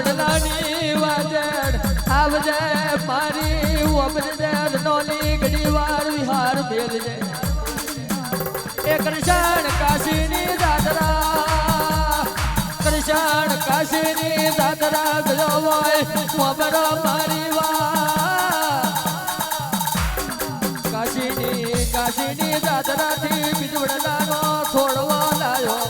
વડલાની વાજણ આવજે, મારી ઓમરજન નોલી ઘડી વાર વિહાર મેલજે એ કૃષ્ણ કાશીની દાદરા કૃષ્ણ કાશીની દાદરા ગયો હોય મોબરો મારી વા કાશીની કાશીની દાદરાથી બીજવડલાનો છોડવો લાયો.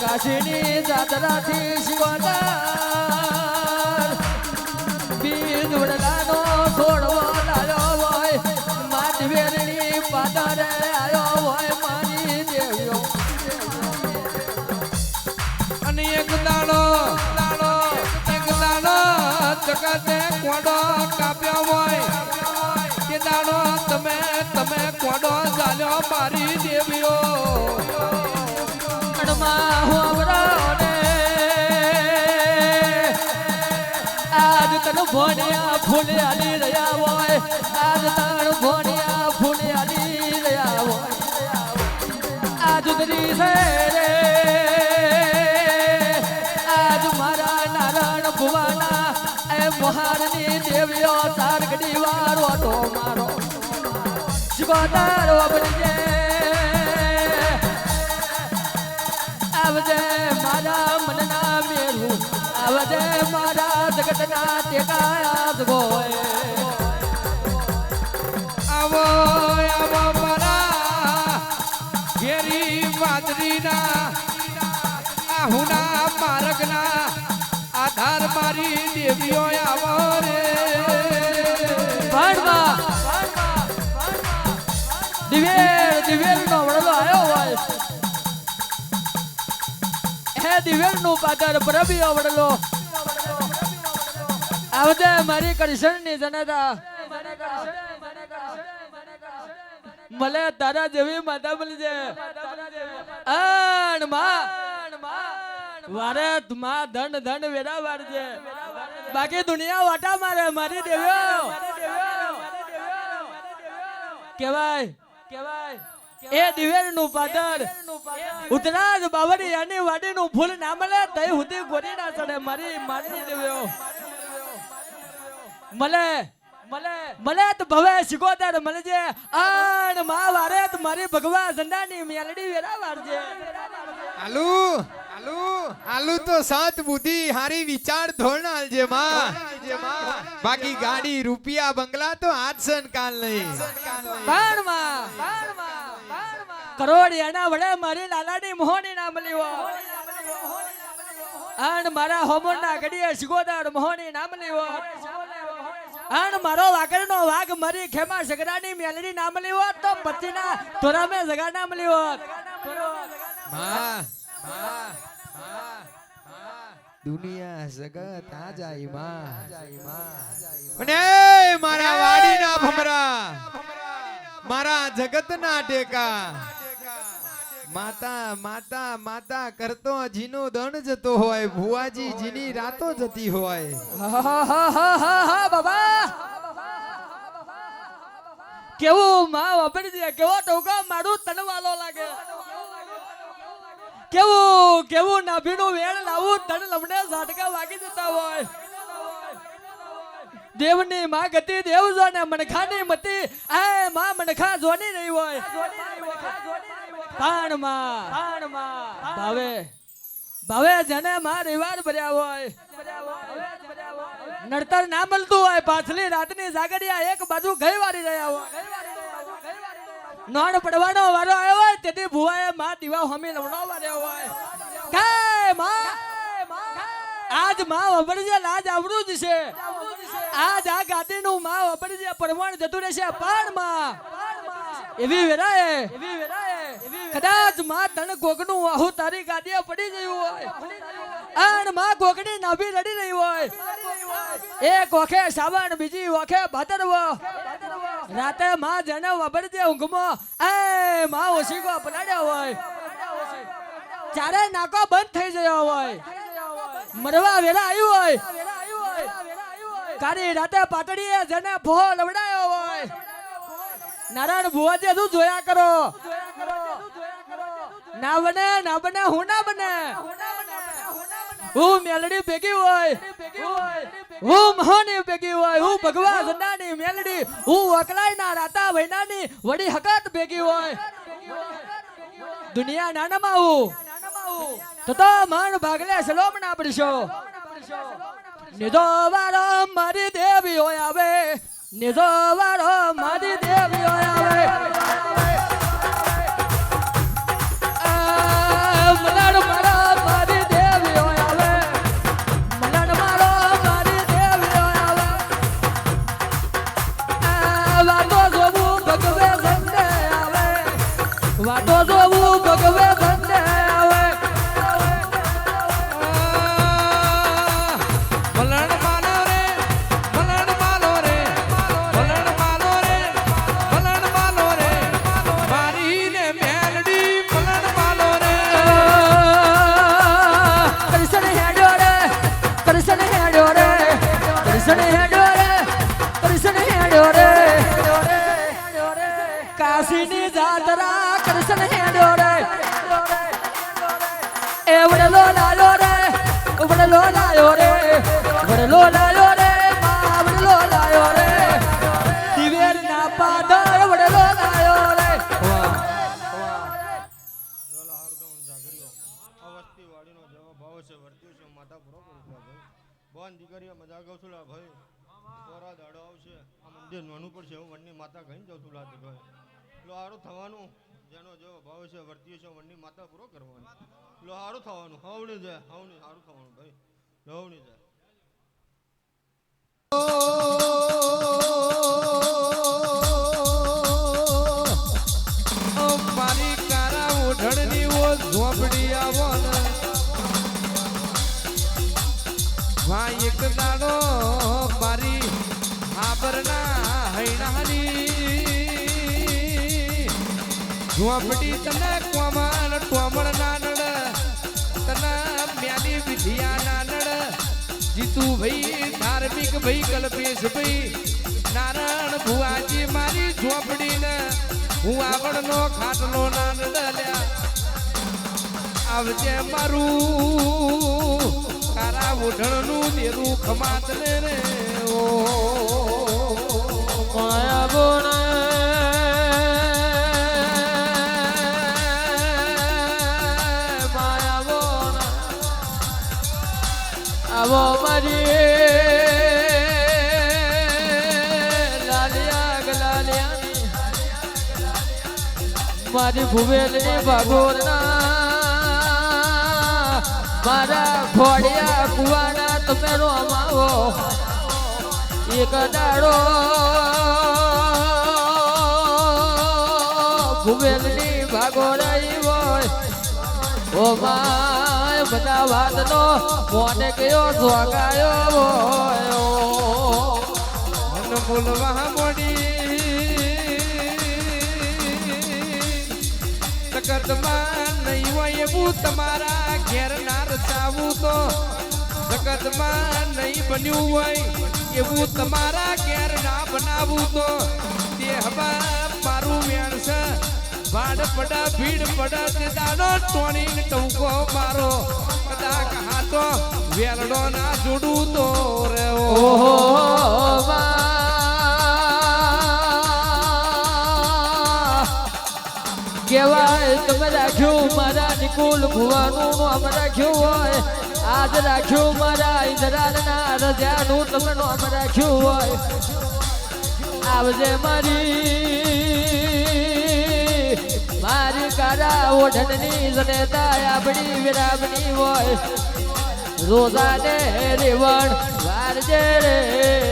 કાશીની દાદરાથી શિવનાર બીજવડલાનો છોડવો લાયો હોય મારી દેવીઓ. અને એક એક દાડો જગતે કાપ્યો હોય. કે તમે તમે કોડો ચાલ્યો મારી અણમાં ભોણિયા ફૂલિયાલી રહ્યા હોય, આજ તાણ ભોણિયા ફૂલિયાલી રહ્યા હોય. આજ ઉતરી છે રે. આજ મારા નારાયણ ભુવાના, એ મહારની દેવીઓ, તારગડી વાળો તો મારો. શિકોતારો બનજે. આવજે મારા જગતના ટેકાયા જગોય આવો આવો મારા ઘેરી વાદરીના આહુના માર્ગના આધાર મારી દેવીઓ આવો રે ભાણમાં દિવેલ દિવેલ નો હોયનું પાદર પ્રભી વડલો. આવજે, મારી કરશનની જનતા. મળે તારા જેવી માતા મળજે આણમાં. વારે માં ધન ધન વેરા વારજે બાકી દુનિયા વાટા મારે, મારી દેવ્યો. કેવાય કેવાય એ દિવેરનું પાદર. ઉતરાજ બાવરી યાની વાડી નું ફૂલ ના મળે, તઈ હુતી ગોરી ના ચડે. મારી મારી દેવ્યો. મળે મળે મળે તો ભવે શિકોતર મળે છે આણ મા વારે તો મારી ભગવા ઝંડાની મેલડી વેરા વારજે હાલુ હાલુ હાલુ તો સાત બુદ્ધિ હારી વિચાર ધોરણ હાલજે માં. બાકી ગાડી રૂપિયા બંગલા તો આજ સન કાલ નહીં. બાણમાં કરોડ એના વડે મારી લાલાની મોહની નામ લીવો આણ મારા હોમર ના ઘડીએ શિગોદાર મોહની નામ લીવો આણ મારો વાકરનો વાઘ મરી ખેમા સગરાની મેલડી નામ લીવો તો પતિના તોરામે જગા નામ લીવો માં માં માં દુનિયા જગત આ જાય માં. અને મારા વાડીના ભમરા, મારા જગતના ટેકા. માતા માતા માતા કરતો જીનો દણ જતો હોય, ભુવાજી જીની રાતો જતી હોય. બાબા. કેવું માં વાપરી દે કેવો ટોકા મારું તનવાલો લાગે. કેવું કેવું નાભીનું વેણ લાવું તન લમણે ઝાટકા વાગી જતા હોય. દેવની માં ગતિ દેવ જોને મનખાની મતી. એ માં મનખા જોની રહી હોય. ભાવે. ભાવે જેને માં રવિવાર ભર્યા હોય. નડતર ના મળતું હોય. પાછલી રાતની જાગડિયા એક બાજુ ગઈ વારી રહ્યા હોય. નોણ પડવાનો વારો આવ્યો હોય તેથી ભુવાએ માં દીવા હમી લવણો વાર્યો હોય. કે માં. આજમાં વબડજે લાજ આવડું જ છે. આજ આ ગાદીનું માં વબડજે પરમાણ જતું રહેશે. પણ માં. એવી વેરાય એવી વેરાય કદાચમાં તણ કોકનું આહુ તારી ગાદીએ પડી ગયું હોય. અણમાં કોકની નાભી રડી રહી હોય. એક વખે સાવણ બીજી વખે ભાદરવો. રાતે માં જને વબડજે ઊંઘમાં. એ માં ઓશીકો પલાડ્યો હોય. ચારે નાકો બંધ થઈ ગયો હોય. મરવા વેરા આવ્યું હોય. કારી રાતે પાટડીએ જેને ભોહો લવડાયો હોય. નારાયણ ભુવાજી શું જોયા કરો? ના બને ના બને, હું ના બને. હું મેલડી ભેગી હોય, હું મહાની ભેગી હોય, હું ભગવાન ઝંડાની મેલડી, હું વકલાઈના રાતા વૈનાની વડી હકત ભેગી હોય. દુનિયા નાનામાં હું તો તો મન ભાગલે સલોમ ના પડશો નિધો વારો મારી દેવી હોય આવે નિધો વારો મારી વાતો જોવું ભાઈ બોન દીકરીઓ મજા કહું છું લા ભાઈ કોરા દાડો આવશે આ મંદિર નોનું પડશે હું વનની માતા કહીને જાઉં છું લા ભાઈ એટલે સારું થવાનું જેનો જેવો ભાવ છે વર્તીય છે વનની માતા પૂરો કરવાનો એટલે સારું થવાનું હવણી જાય હવણી સારું થવાનું ભાઈ હવણી જાય ઓઢણની ઓ ઝોપડી આવો ને એક દાડો મારી હાબરના હૈણાની ઝોપડી તને કોમળ ટોમળ નાનડ તને મ્યાની વિધિયા નાનડ જીતુ ભાઈ ધાર્મિક ભાઈ કલ્પેશ ભાઈ નારાયણ ભુવાજી મારી ઝોપડીને હું આગળનો ખાટલો નાનડલ્યા આવજે મારું કારા ઓઢણનું દેરું ખમાત રે. ઓ, માયા ગુણ. આવો મારી લાલિયા ગલાલિયાની. મારી ભુવેલની ભાગોરના મારા ખોડિયા કુવાના તમે રોમાવો. એક દાડો ભુવેલની ભાગો રહી હોય. ઓ માય, બધા વાતનો મોને કયો સ્વાગાયો હોય. મન બોલવા મોડી. જગતમાં નહીં હોય એવું તમારા ઘેર ના રચાવું તો જગતમાં નહીં બન્યું હોય એવું તમારા ઘેર ના બનાવું તો તે હવા મારું વેણ છે. ભાડ પડા, ભીડ પડા, તે દાડો ટોણીને ટવકો મારો. કદાચ હાથો વેરડો ના જોડું તો રે તમે રાખ્યું મારા નિકુલ ભુવાનું નામ રાખ્યું હોય. આજ રાખ્યું મારા ઇન્દ્રાના રજાનું તમે નામ રાખ્યું હોય. આવજે મારી મારી કારા ઓઢણની જનેતા આપણી વિરામની હોય. રોજાને રેવણ વારજે રે.